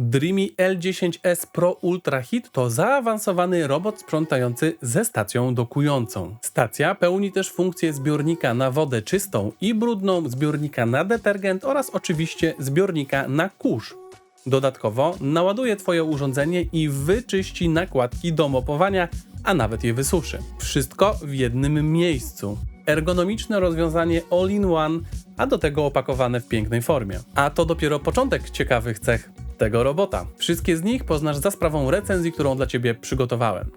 Dreamy L10S Pro Ultra Hit to zaawansowany robot sprzątający ze stacją dokującą. Stacja pełni też funkcję zbiornika na wodę czystą i brudną, zbiornika na detergent oraz oczywiście zbiornika na kurz. Dodatkowo naładuje Twoje urządzenie i wyczyści nakładki do mopowania, a nawet je wysuszy. Wszystko w jednym miejscu. Ergonomiczne rozwiązanie all-in-one, a do tego opakowane w pięknej formie. A to dopiero początek ciekawych cech tego robota. Wszystkie z nich poznasz za sprawą recenzji, którą dla Ciebie przygotowałem.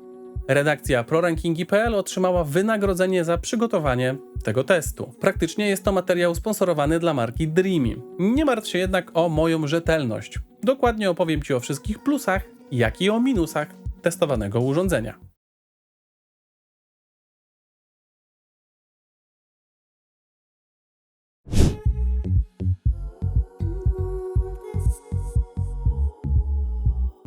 Redakcja ProRankingi.pl otrzymała wynagrodzenie za przygotowanie tego testu. Praktycznie jest to materiał sponsorowany dla marki Dreamy. Nie martw się jednak o moją rzetelność. Dokładnie opowiem Ci o wszystkich plusach, jak i o minusach testowanego urządzenia.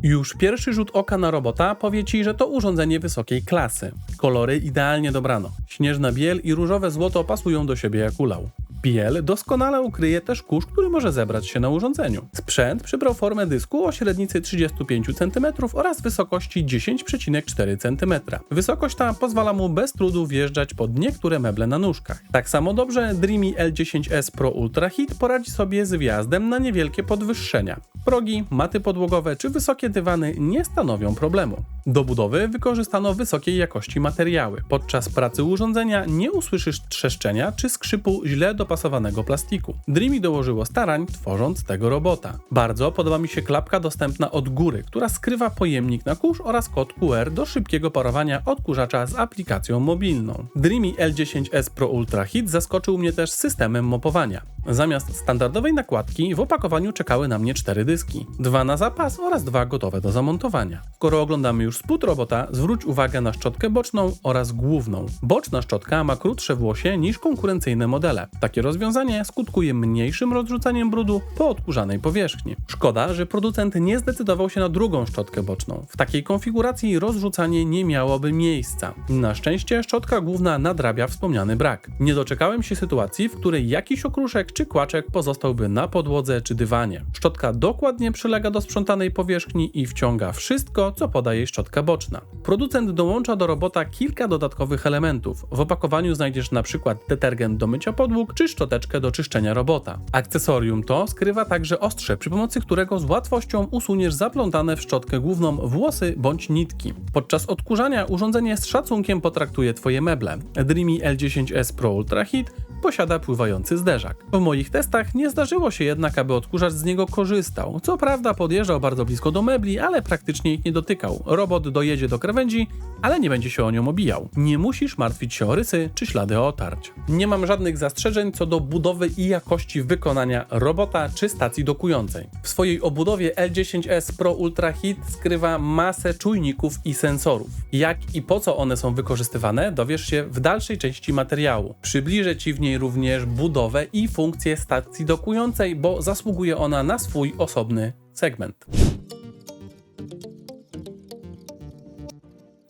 Już pierwszy rzut oka na robota powie ci, że to urządzenie wysokiej klasy. Kolory idealnie dobrano. Śnieżna biel i różowe złoto pasują do siebie jak ulał. Biel doskonale ukryje też kurz, który może zebrać się na urządzeniu. Sprzęt przybrał formę dysku o średnicy 35 cm oraz wysokości 10,4 cm. Wysokość ta pozwala mu bez trudu wjeżdżać pod niektóre meble na nóżkach. Tak samo dobrze Dreamy L10S Pro Ultra Hit poradzi sobie z wjazdem na niewielkie podwyższenia. Progi, maty podłogowe czy wysokie dywany nie stanowią problemu. Do budowy wykorzystano wysokiej jakości materiały. Podczas pracy urządzenia nie usłyszysz trzeszczenia czy skrzypu źle dopasowanego plastiku. Dreamy dołożyło starań tworząc tego robota. Bardzo podoba mi się klapka dostępna od góry, która skrywa pojemnik na kurz oraz kod QR do szybkiego parowania odkurzacza z aplikacją mobilną. Dreamy L10S Pro Ultra Hit zaskoczył mnie też systemem mopowania. Zamiast standardowej nakładki w opakowaniu czekały na mnie cztery dyski. Dwa na zapas oraz dwa gotowe do zamontowania. Skoro oglądamy już spód robota, zwróć uwagę na szczotkę boczną oraz główną. Boczna szczotka ma krótsze włosie niż konkurencyjne modele. Takie rozwiązanie skutkuje mniejszym rozrzucaniem brudu po odkurzanej powierzchni. Szkoda, że producent nie zdecydował się na drugą szczotkę boczną. W takiej konfiguracji rozrzucanie nie miałoby miejsca. Na szczęście szczotka główna nadrabia wspomniany brak. Nie doczekałem się sytuacji, w której jakiś okruszek czy kłaczek pozostałby na podłodze czy dywanie. Szczotka dokładnie przylega do sprzątanej powierzchni i wciąga wszystko, co podaje szczotka boczna. Producent dołącza do robota kilka dodatkowych elementów. W opakowaniu znajdziesz na przykład detergent do mycia podłóg czy szczoteczkę do czyszczenia robota. Akcesorium to skrywa także ostrze, przy pomocy którego z łatwością usuniesz zaplątane w szczotkę główną włosy bądź nitki. Podczas odkurzania urządzenie z szacunkiem potraktuje Twoje meble. Dreamy L10S Pro Ultra Heat posiada pływający zderzak. W moich testach nie zdarzyło się jednak, aby odkurzacz z niego korzystał. Co prawda podjeżdżał bardzo blisko do mebli, ale praktycznie ich nie dotykał. Robot dojedzie do krawędzi, ale nie będzie się o nią obijał. Nie musisz martwić się o rysy czy ślady otarć. Nie mam żadnych zastrzeżeń co do budowy i jakości wykonania robota czy stacji dokującej. W swojej obudowie L10S Pro Ultra Hit skrywa masę czujników i sensorów. Jak i po co one są wykorzystywane, dowiesz się w dalszej części materiału. Przybliżę Ci w niej również budowę i funkcję stacji dokującej, bo zasługuje ona na swój osobny segment.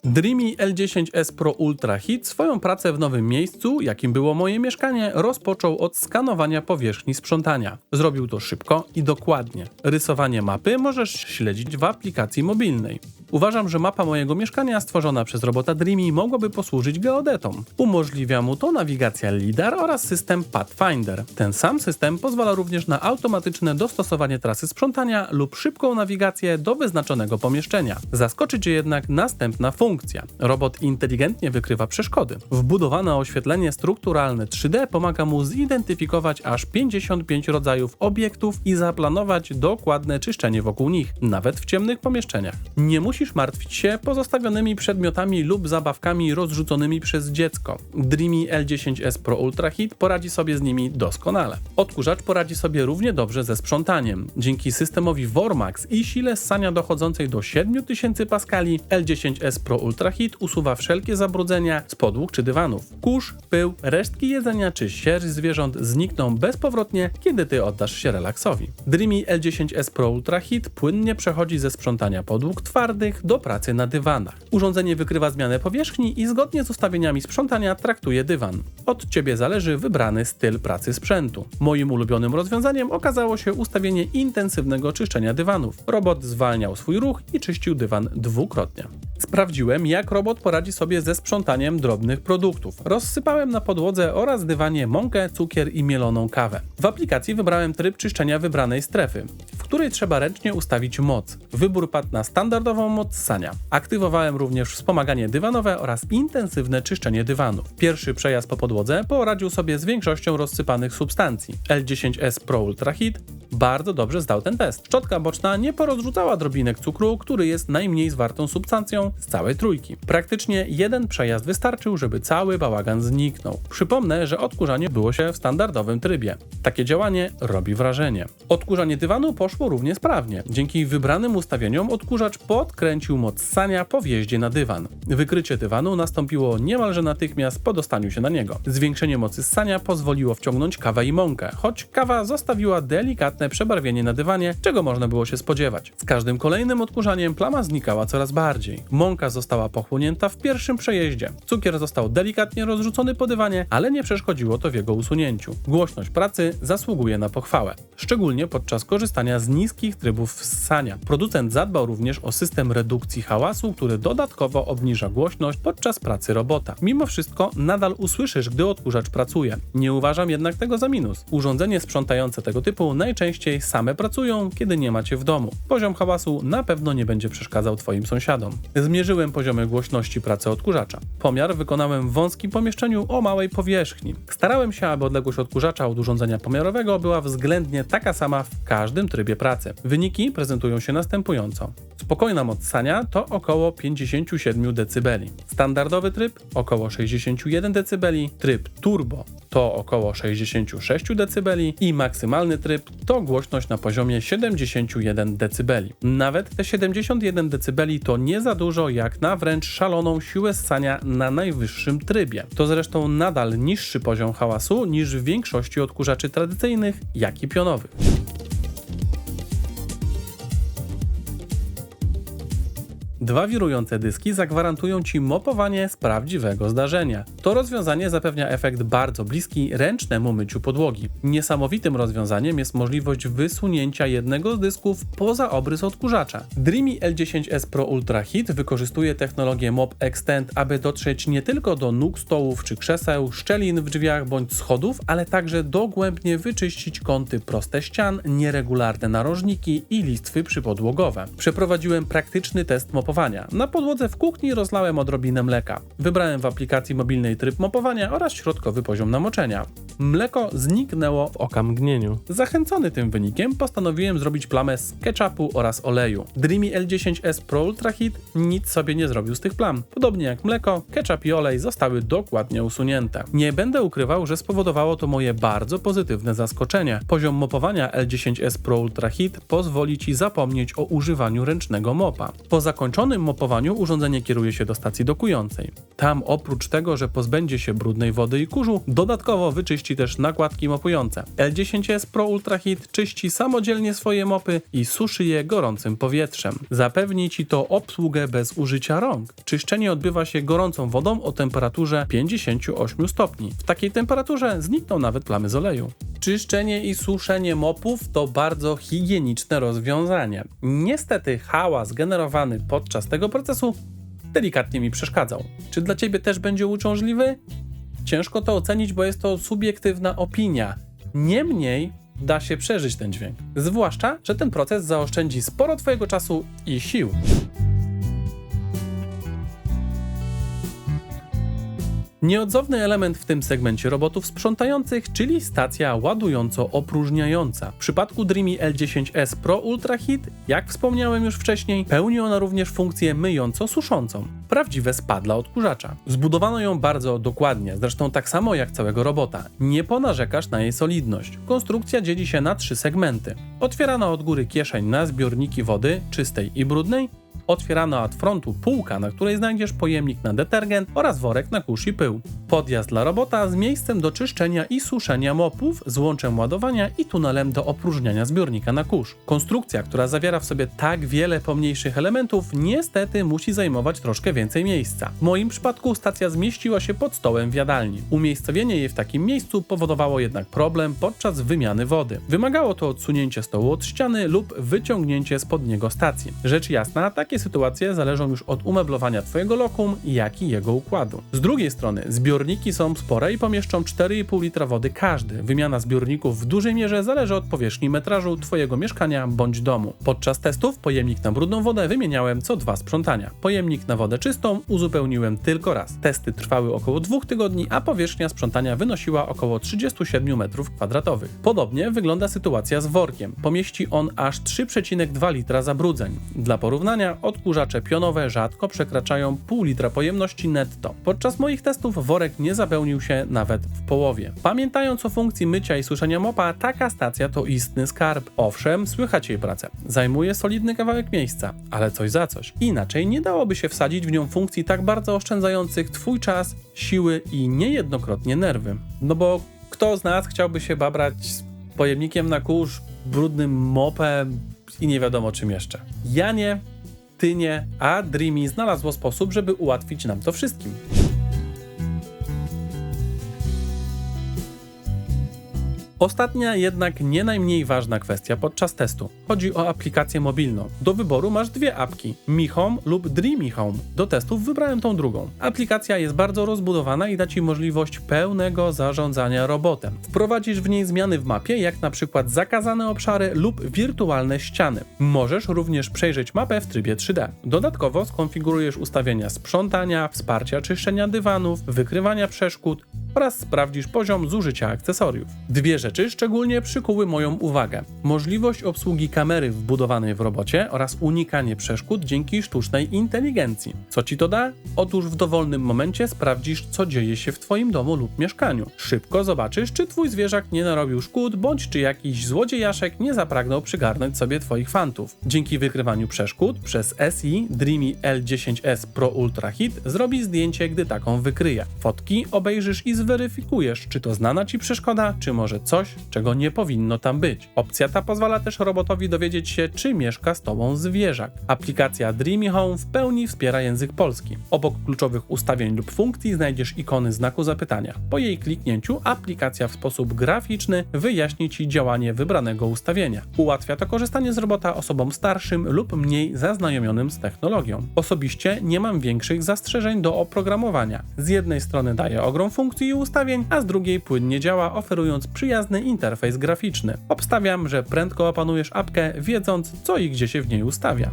Dreamy L10S Pro Ultra Hit swoją pracę w nowym miejscu, jakim było moje mieszkanie, rozpoczął od skanowania powierzchni sprzątania. Zrobił to szybko i dokładnie. Rysowanie mapy możesz śledzić w aplikacji mobilnej. Uważam, że mapa mojego mieszkania stworzona przez robota Dreamy mogłaby posłużyć geodetom. Umożliwia mu to nawigacja LIDAR oraz system Pathfinder. Ten sam system pozwala również na automatyczne dostosowanie trasy sprzątania lub szybką nawigację do wyznaczonego pomieszczenia. Zaskoczy Cię jednak następna funkcja. Robot inteligentnie wykrywa przeszkody. Wbudowane oświetlenie strukturalne 3D pomaga mu zidentyfikować aż 55 rodzajów obiektów i zaplanować dokładne czyszczenie wokół nich, nawet w ciemnych pomieszczeniach. Nie musisz musisz martwić się pozostawionymi przedmiotami lub zabawkami rozrzuconymi przez dziecko. Dreamy L10S Pro Ultra Hit poradzi sobie z nimi doskonale. Odkurzacz poradzi sobie równie dobrze ze sprzątaniem. Dzięki systemowi Vormax i sile ssania dochodzącej do 7000 paskali, L10S Pro Ultra Hit usuwa wszelkie zabrudzenia z podłóg czy dywanów. Kurz, pył, resztki jedzenia czy sierść zwierząt znikną bezpowrotnie, kiedy ty oddasz się relaksowi. Dreamy L10S Pro Ultra Hit płynnie przechodzi ze sprzątania podłóg twardych do pracy na dywanach. Urządzenie wykrywa zmianę powierzchni i zgodnie z ustawieniami sprzątania traktuje dywan. Od Ciebie zależy wybrany styl pracy sprzętu. Moim ulubionym rozwiązaniem okazało się ustawienie intensywnego czyszczenia dywanów. Robot zwalniał swój ruch i czyścił dywan dwukrotnie. Sprawdziłem, jak robot poradzi sobie ze sprzątaniem drobnych produktów. Rozsypałem na podłodze oraz dywanie mąkę, cukier i mieloną kawę. W aplikacji wybrałem tryb czyszczenia wybranej strefy, w której trzeba ręcznie ustawić moc. Wybór padł na standardową moc sania. Aktywowałem również wspomaganie dywanowe oraz intensywne czyszczenie dywanów. Pierwszy przejazd po podłodze poradził sobie z większością rozsypanych substancji. L10S Pro Ultra Heat bardzo dobrze zdał ten test. Szczotka boczna nie porozrzucała drobinek cukru, który jest najmniej zwartą substancją z całej trójki. Praktycznie jeden przejazd wystarczył, żeby cały bałagan zniknął. Przypomnę, że odkurzanie było się w standardowym trybie. Takie działanie robi wrażenie. Odkurzanie dywanu poszło równie sprawnie. Dzięki wybranym ustawieniom odkurzacz podkręcił moc sania po wjeździe na dywan. Wykrycie dywanu nastąpiło niemalże natychmiast po dostaniu się na niego. Zwiększenie mocy ssania pozwoliło wciągnąć kawę i mąkę, choć kawa zostawiła delikatne przebarwienie na dywanie, czego można było się spodziewać. Z każdym kolejnym odkurzaniem plama znikała coraz bardziej. Mąka została pochłonięta w pierwszym przejeździe. Cukier został delikatnie rozrzucony po dywanie, ale nie przeszkodziło to w jego usunięciu. Głośność pracy zasługuje na pochwałę, szczególnie podczas korzystania z niskich trybów ssania. Producent zadbał również o system redukcji hałasu, który dodatkowo obniża głośność podczas pracy robota. Mimo wszystko nadal usłyszysz, gdy odkurzacz pracuje. Nie uważam jednak tego za minus. Urządzenie sprzątające tego typu najczęściej same pracują, kiedy nie macie w domu. Poziom hałasu na pewno nie będzie przeszkadzał Twoim sąsiadom. Zmierzyłem poziomy głośności pracy odkurzacza. Pomiar wykonałem w wąskim pomieszczeniu o małej powierzchni. Starałem się, aby odległość odkurzacza od urządzenia pomiarowego była względnie taka sama w każdym trybie pracy. Wyniki prezentują się następująco. Spokojna moc sania to około 57 dB. Standardowy tryb około 61 dB, tryb turbo to około 66 dB i maksymalny tryb to głośność na poziomie 71 dB. Nawet te 71 dB to nie za dużo jak na wręcz szaloną siłę ssania na najwyższym trybie. To zresztą nadal niższy poziom hałasu niż w większości odkurzaczy tradycyjnych, jak i pionowych. Dwa wirujące dyski zagwarantują Ci mopowanie z prawdziwego zdarzenia. To rozwiązanie zapewnia efekt bardzo bliski ręcznemu myciu podłogi. Niesamowitym rozwiązaniem jest możliwość wysunięcia jednego z dysków poza obrys odkurzacza. Dreamy L10S Pro Ultra Heat wykorzystuje technologię Mop Extend, aby dotrzeć nie tylko do nóg stołów czy krzeseł, szczelin w drzwiach bądź schodów, ale także dogłębnie wyczyścić kąty proste ścian, nieregularne narożniki i listwy przypodłogowe. Przeprowadziłem praktyczny test mopowania mopowania. Na podłodze w kuchni rozlałem odrobinę mleka. Wybrałem w aplikacji mobilnej tryb mopowania oraz środkowy poziom namoczenia. Mleko zniknęło w okamgnieniu. Zachęcony tym wynikiem postanowiłem zrobić plamę z ketchupu oraz oleju. Dreamy L10S Pro Ultra Heat nic sobie nie zrobił z tych plam. Podobnie jak mleko, ketchup i olej zostały dokładnie usunięte. Nie będę ukrywał, że spowodowało to moje bardzo pozytywne zaskoczenie. Poziom mopowania L10S Pro Ultra Heat pozwoli Ci zapomnieć o używaniu ręcznego mopa. Po zakończonym mopowaniu urządzenie kieruje się do stacji dokującej. Tam oprócz tego, że pozbędzie się brudnej wody i kurzu, dodatkowo wyczyści czyści też nakładki mopujące. L10S Pro Ultra Heat czyści samodzielnie swoje mopy i suszy je gorącym powietrzem. Zapewni Ci to obsługę bez użycia rąk. Czyszczenie odbywa się gorącą wodą o temperaturze 58 stopni. W takiej temperaturze znikną nawet plamy z oleju. Czyszczenie i suszenie mopów to bardzo higieniczne rozwiązanie. Niestety hałas generowany podczas tego procesu delikatnie mi przeszkadzał. Czy dla Ciebie też będzie uciążliwy? Ciężko to ocenić, bo jest to subiektywna opinia. Niemniej da się przeżyć ten dźwięk. Zwłaszcza, że ten proces zaoszczędzi sporo Twojego czasu i sił. Nieodzowny element w tym segmencie robotów sprzątających, czyli stacja ładująco-opróżniająca. W przypadku Dreamy L10S Pro Ultra Heat, jak wspomniałem już wcześniej, pełni ona również funkcję myjąco-suszącą. Prawdziwe spa dla odkurzacza. Zbudowano ją bardzo dokładnie, zresztą tak samo jak całego robota. Nie ponarzekasz na jej solidność. Konstrukcja dzieli się na trzy segmenty. Otwierana od góry kieszeń na zbiorniki wody, czystej i brudnej, Otwierana od frontu półka, na której znajdziesz pojemnik na detergent oraz worek na kurz i pył. Podjazd dla robota z miejscem do czyszczenia i suszenia mopów, z łączem ładowania i tunelem do opróżniania zbiornika na kurz. Konstrukcja, która zawiera w sobie tak wiele pomniejszych elementów, niestety musi zajmować troszkę więcej miejsca. W moim przypadku stacja zmieściła się pod stołem w jadalni. Umiejscowienie jej w takim miejscu powodowało jednak problem podczas wymiany wody. Wymagało to odsunięcie stołu od ściany lub wyciągnięcie spod niego stacji. Rzecz jasna, takie sytuacje zależą już od umeblowania Twojego lokum, jak i jego układu. Z drugiej strony, zbiorniki są spore i pomieszczą 4,5 litra wody każdy. Wymiana zbiorników w dużej mierze zależy od powierzchni metrażu Twojego mieszkania bądź domu. Podczas testów pojemnik na brudną wodę wymieniałem co dwa sprzątania. Pojemnik na wodę czystą uzupełniłem tylko raz. Testy trwały około dwóch tygodni, a powierzchnia sprzątania wynosiła około 37 m2. Podobnie wygląda sytuacja z workiem. Pomieści on aż 3,2 litra zabrudzeń. Dla porównania, odkurzacze pionowe rzadko przekraczają pół litra pojemności netto. Podczas moich testów worek nie zapełnił się nawet w połowie. Pamiętając o funkcji mycia i suszenia mopa, taka stacja to istny skarb. Owszem, słychać jej pracę. Zajmuje solidny kawałek miejsca, ale coś za coś. Inaczej nie dałoby się wsadzić w nią funkcji tak bardzo oszczędzających Twój czas, siły i niejednokrotnie nerwy. No bo kto z nas chciałby się babrać z pojemnikiem na kurz, brudnym mopem i nie wiadomo czym jeszcze? Ja nie, a Dreamy znalazło sposób, żeby ułatwić nam to wszystkim. Ostatnia, jednak nie najmniej ważna kwestia podczas testu. Chodzi o aplikację mobilną. Do wyboru masz dwie apki: Mi Home lub Dreamy Home. Do testów wybrałem tą drugą. Aplikacja jest bardzo rozbudowana i da Ci możliwość pełnego zarządzania robotem. Wprowadzisz w niej zmiany w mapie, jak na przykład zakazane obszary lub wirtualne ściany. Możesz również przejrzeć mapę w trybie 3D. Dodatkowo skonfigurujesz ustawienia sprzątania, wsparcia czyszczenia dywanów, wykrywania przeszkód, oraz sprawdzisz poziom zużycia akcesoriów. Dwie rzeczy szczególnie przykuły moją uwagę: możliwość obsługi kamery wbudowanej w robocie oraz unikanie przeszkód dzięki sztucznej inteligencji. Co ci to da? Otóż w dowolnym momencie sprawdzisz, co dzieje się w Twoim domu lub mieszkaniu. Szybko zobaczysz, czy Twój zwierzak nie narobił szkód, bądź czy jakiś złodziejaszek nie zapragnął przygarnąć sobie Twoich fantów. Dzięki wykrywaniu przeszkód przez SI Dreamy L10S Pro Ultra Hit zrobi zdjęcie, gdy taką wykryje. Fotki obejrzysz i zweryfikujesz, czy to znana ci przeszkoda, czy może coś, czego nie powinno tam być. Opcja ta pozwala też robotowi dowiedzieć się, czy mieszka z tobą zwierzak. Aplikacja Dreamy Home w pełni wspiera język polski. Obok kluczowych ustawień lub funkcji znajdziesz ikony znaku zapytania. Po jej kliknięciu aplikacja w sposób graficzny wyjaśni ci działanie wybranego ustawienia. Ułatwia to korzystanie z robota osobom starszym lub mniej zaznajomionym z technologią. Osobiście nie mam większych zastrzeżeń do oprogramowania. Z jednej strony daje ogrom funkcji i ustawień, a z drugiej płynnie działa, oferując przyjazny interfejs graficzny. Obstawiam, że prędko opanujesz apkę, wiedząc co i gdzie się w niej ustawia.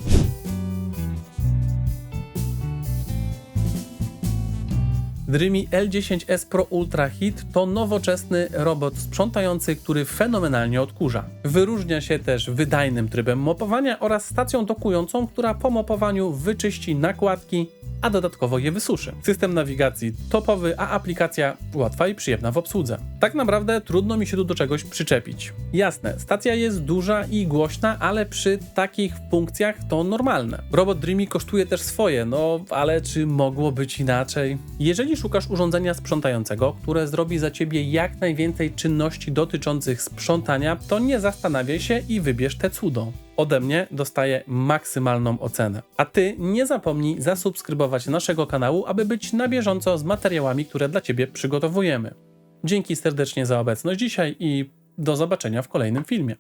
Dreamy L10S Pro Ultra Hit to nowoczesny robot sprzątający, który fenomenalnie odkurza. Wyróżnia się też wydajnym trybem mopowania oraz stacją dokującą, która po mopowaniu wyczyści nakładki a dodatkowo je wysuszy. System nawigacji topowy, a aplikacja łatwa i przyjemna w obsłudze. Tak naprawdę trudno mi się tu do czegoś przyczepić. Jasne, stacja jest duża i głośna, ale przy takich funkcjach to normalne. Robot Dreamy kosztuje też swoje, no ale czy mogło być inaczej? Jeżeli szukasz urządzenia sprzątającego, które zrobi za ciebie jak najwięcej czynności dotyczących sprzątania, to nie zastanawiaj się i wybierz te cudo ode mnie dostaje maksymalną ocenę. A ty nie zapomnij zasubskrybować naszego kanału, aby być na bieżąco z materiałami, które dla ciebie przygotowujemy. Dzięki serdecznie za obecność dzisiaj i do zobaczenia w kolejnym filmie.